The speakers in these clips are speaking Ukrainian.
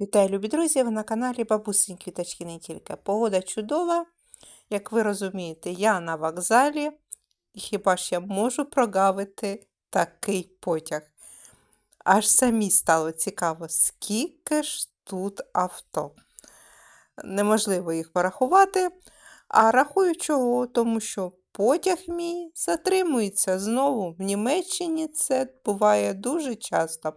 Вітаю, любі друзі! Ви на каналі Бабусин Квіточки не тільки. Погода чудова. Як ви розумієте, я на вокзалі, і хіба ж я можу прогавити такий потяг? Аж самі стало цікаво, скільки ж тут авто. Неможливо їх порахувати, а рахую чого, тому що потяг мій затримується знову. В Німеччині це буває дуже часто.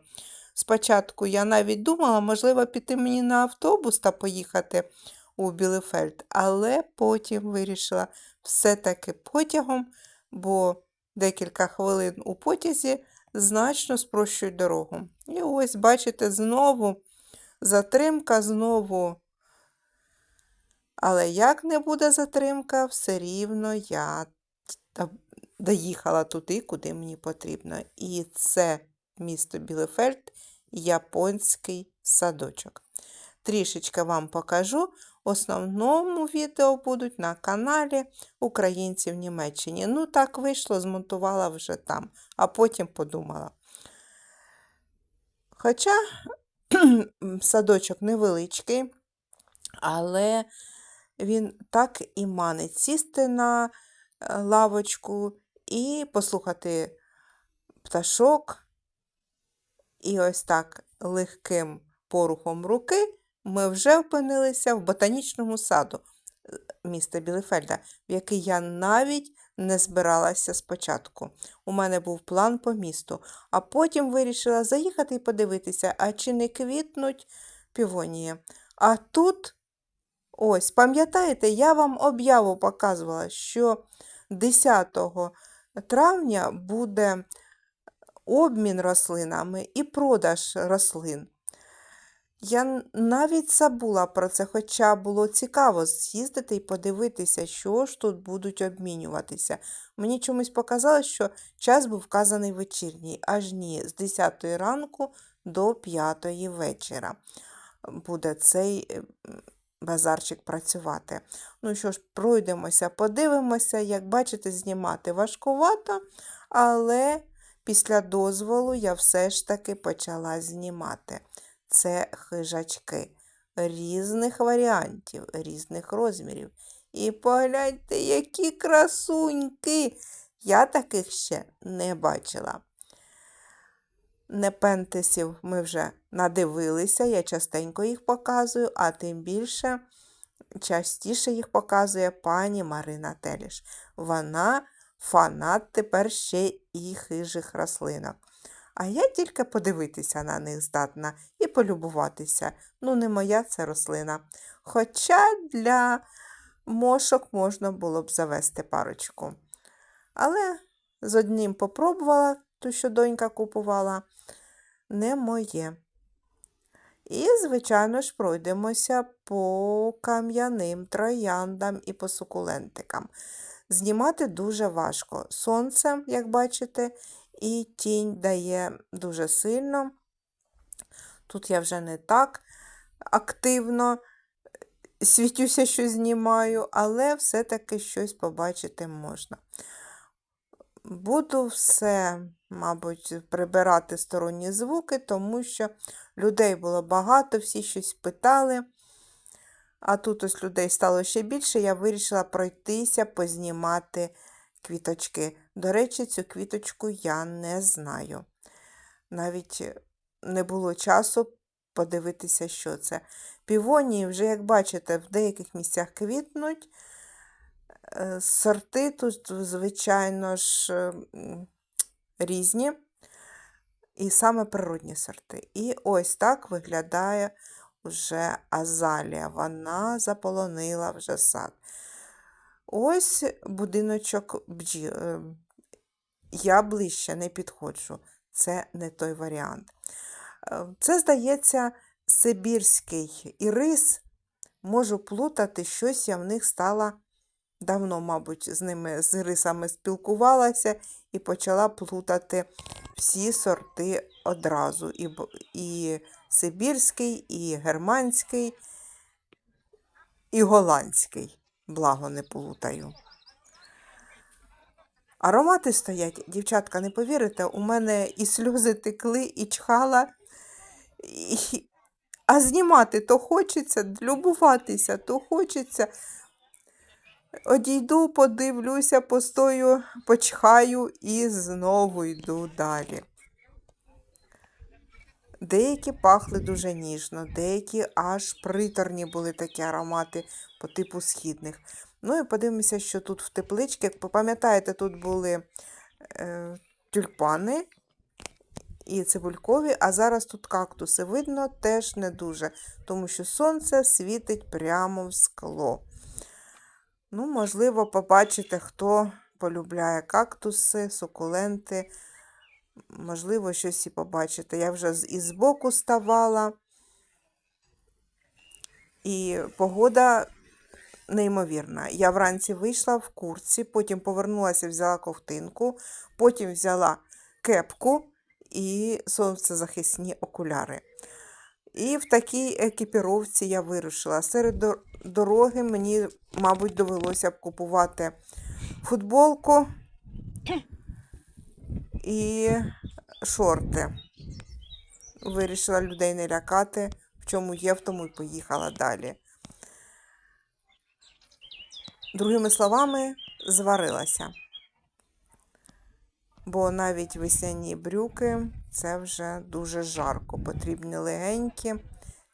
Спочатку я навіть думала, можливо, піти мені на автобус та поїхати у Білефельд, але потім вирішила все-таки потягом, бо декілька хвилин у потязі значно спрощують дорогу. І ось, бачите, знову затримка, знову. Але як не буде затримка, все рівно я доїхала туди, куди мені потрібно. І це місто Білефельд, японський садочок. Трішечки вам покажу. В основному відео будуть на каналі Українці в Німеччині. Ну, так вийшло, змонтувала вже там, а потім подумала. Хоча садочок невеличкий, але він так і манить сісти на е, лавочку і послухати пташок. І ось так легким порухом руки ми вже опинилися в ботанічному саду е, міста Білефельда, в який я навіть не збиралася спочатку. У мене був план по місту, а потім вирішила заїхати і подивитися, а чи не квітнуть півонії. А тут, ось, пам'ятаєте, я вам об'яву показувала, що 10 травня буде обмін рослинами і продаж рослин. Я навіть забула про це, хоча було цікаво з'їздити і подивитися, що ж тут будуть обмінюватися. Мені чомусь показалось, що час був вказаний вечірній, аж ні, з 10 ранку до 5 вечора буде цей базарчик працювати. Ну що ж, пройдемося, подивимося, як бачите, знімати важкувато, але після дозволу я все ж таки почала знімати. Це хижачки різних варіантів, різних розмірів. І погляньте, які красуньки! Я таких ще не бачила. Непентесів ми вже надивилися, я частенько їх показую, а тим більше частіше їх показує пані Марина Теліш. Вона фанат тепер ще і хижих рослинок. А я тільки подивитися на них здатна і полюбуватися. Ну, не моя це рослина. Хоча для мошок можна було б завести парочку. Але з одним попробувала, ту, що донька купувала, не моє. І, звичайно ж, пройдемося по кам'яним трояндам і по сукулентикам. Знімати дуже важко. Сонце, як бачите, і тінь дає дуже сильно. Тут я вже не так активно світюся, що знімаю, але все-таки щось побачити можна. Буду все, мабуть, прибирати сторонні звуки, тому що людей було багато, всі щось питали. А тут ось людей стало ще більше, я вирішила пройтися, познімати квіточки. До речі, цю квіточку я не знаю. Навіть не було часу подивитися, що це. Півонії вже, як бачите, в деяких місцях квітнуть. Е, Сорти тут, звичайно ж, різні. І саме природні сорти. І ось так виглядає вже азалія. Вона заполонила вже сад. Ось будиночок бджіл. е, Я ближче не підходжу. Це не той варіант. Е, Це, здається, сибірський ірис. Можу плутати, щось я в них стала давно, мабуть, з ними з ірисами спілкувалася і почала плутати всі сорти одразу. І, і сибірський, і германський, і голландський. Благо не плутаю. Аромати стоять, дівчатка, не повірите, у мене і сльози текли, і чхала, і... А знімати то хочеться, любуватися, то хочеться. Одійду, подивлюся, постою, почхаю і знову йду далі. Деякі пахли дуже ніжно, деякі аж приторні були такі аромати по типу східних. Ну і подивимося, що тут в тепличці. Як пам'ятаєте, тут були е, тюльпани і цибулькові, а зараз тут кактуси. Видно, теж не дуже, тому що сонце світить прямо в скло. Ну, можливо, побачите, хто полюбляє кактуси, сукуленти. Можливо, щось і побачите. Я вже і збоку ставала, і погода неймовірна. Я вранці вийшла в курці, потім повернулася, взяла ковтинку, потім взяла кепку і сонцезахисні окуляри. І в такій екіпіровці я вирушила. Серед дороги мені, мабуть, довелося б купувати футболку і шорти. Вирішила людей не лякати, в чому є, в тому і поїхала далі. Другими словами, зварилася. Бо навіть весняні брюки це вже дуже жарко. Потрібні легенькі,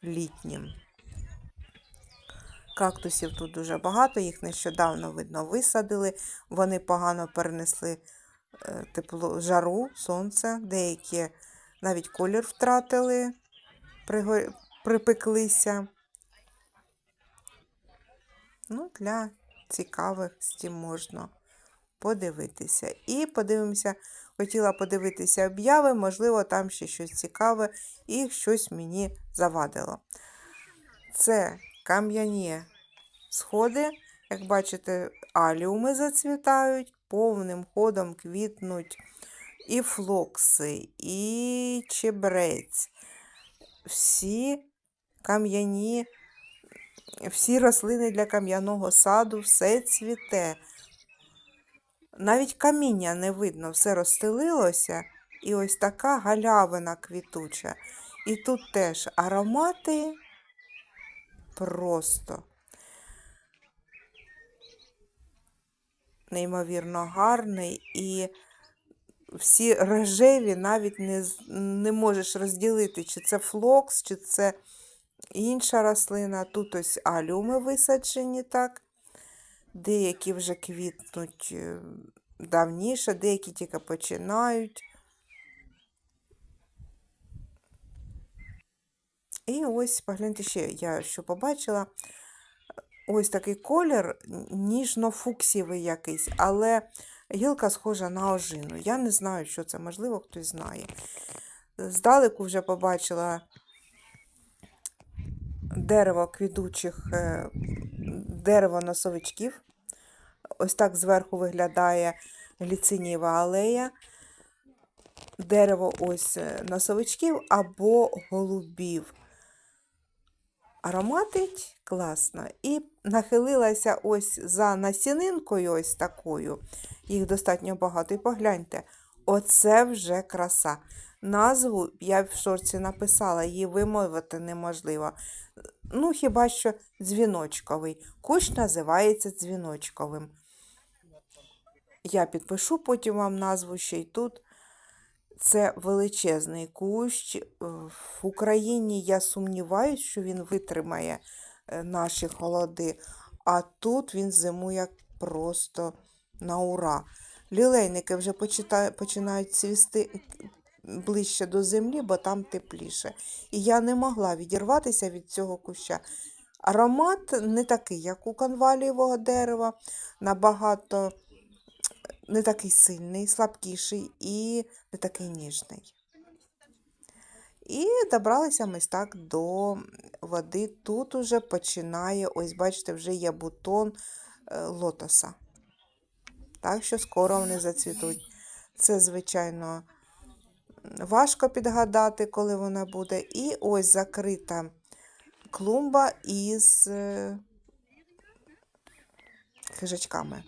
літні. Кактусів тут дуже багато, їх нещодавно, видно, висадили. Вони погано перенесли тепло, жару, сонце. Деякі навіть колір втратили, припеклися. Ну, для цікавості можна подивитися. І подивимося, хотіла подивитися обяви, можливо, там ще щось цікаве і щось мені завадило. Це кам'яні сходи. Як бачите, аліуми зацвітають, повним ходом квітнуть і флокси, і чебрець. Всі кам'яні, всі рослини для кам'яного саду, все цвіте. Навіть каміння не видно, все розстелилося, і ось така галявина квітуча. І тут теж аромати просто неймовірно гарний, і всі рожеві навіть не, не можеш розділити, чи це флокс, чи це інша рослина. Тут ось алюми висаджені так. Деякі вже квітнуть е, давніше, деякі тільки починають. І ось, погляньте ще, я що побачила. Ось такий колір ніжно-фуксівий якийсь, але гілка схожа на ожину. Я не знаю, що це, можливо, хтось знає. Здалеку вже побачила дерево квітучих, е, дерево носовичків. Ось так зверху виглядає гліцинієва алея. Дерево ось е, носовичків або голубів. Ароматить класно. І нахилилася ось за насінинкою, ось такою. Їх достатньо багато. І погляньте, оце вже краса. Назву я в шорці написала, її вимовити неможливо. Ну, хіба що дзвіночковий. Кущ називається дзвіночковим. Я підпишу потім вам назву ще й тут. Це величезний кущ. Е, В Україні я сумніваюся, що він витримає е, наші холоди, а тут він зимує просто на ура. Лілейники вже починають цвісти ближче до землі, бо там тепліше. І я не могла відірватися від цього куща. Аромат не такий, як у канвалієвого дерева, набагато не такий сильний, слабкіший і не такий ніжний. І добралися ми так до води. Тут уже починає, ось бачите, вже є бутон е, лотоса. Так що скоро вони зацвітуть. Це, звичайно, важко підгадати, коли вона буде. І ось закрита клумба із е, хижачками.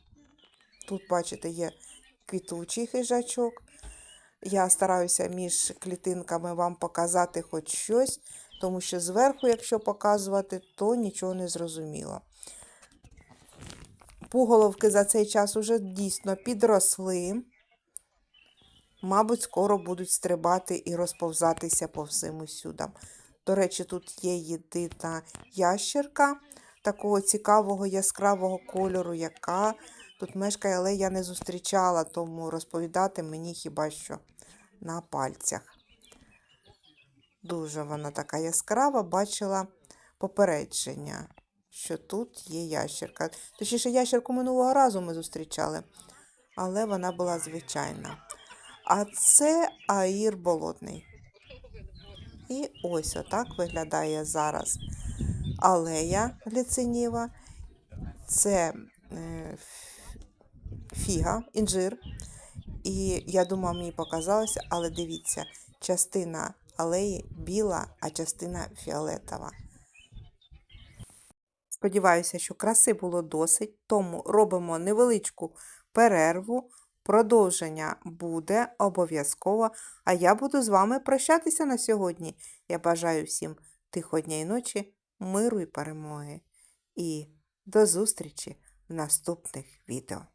Тут, бачите, є квітучий хижачок. Я стараюся між клітинками вам показати хоч щось. тому що зверху, якщо показувати, то нічого не зрозуміло. Пуголовки за цей час уже дійсно підросли. Мабуть, скоро будуть стрибати і розповзатися по всім усюдам. До речі, тут є єдина ящерка такого цікавого яскравого кольору, яка тут мешкає, але я не зустрічала, тому розповідати мені хіба що на пальцях. Дуже вона така яскрава, бачила попередження, що тут є ящерка. Точніше, ящерку минулого разу ми зустрічали, але вона була звичайна. А це аїр болотний. І ось отак виглядає зараз алея гліциніва. Це е, фіга, інжир. І я думала, мені показалося, але дивіться, частина алеї біла, а частина фіолетова. Сподіваюся, що краси було досить, тому робимо невеличку перерву. Продовження буде обов'язково. А я буду з вами прощатися на сьогодні. Я бажаю всім тихого дня і ночі, миру і перемоги. І до зустрічі в наступних відео.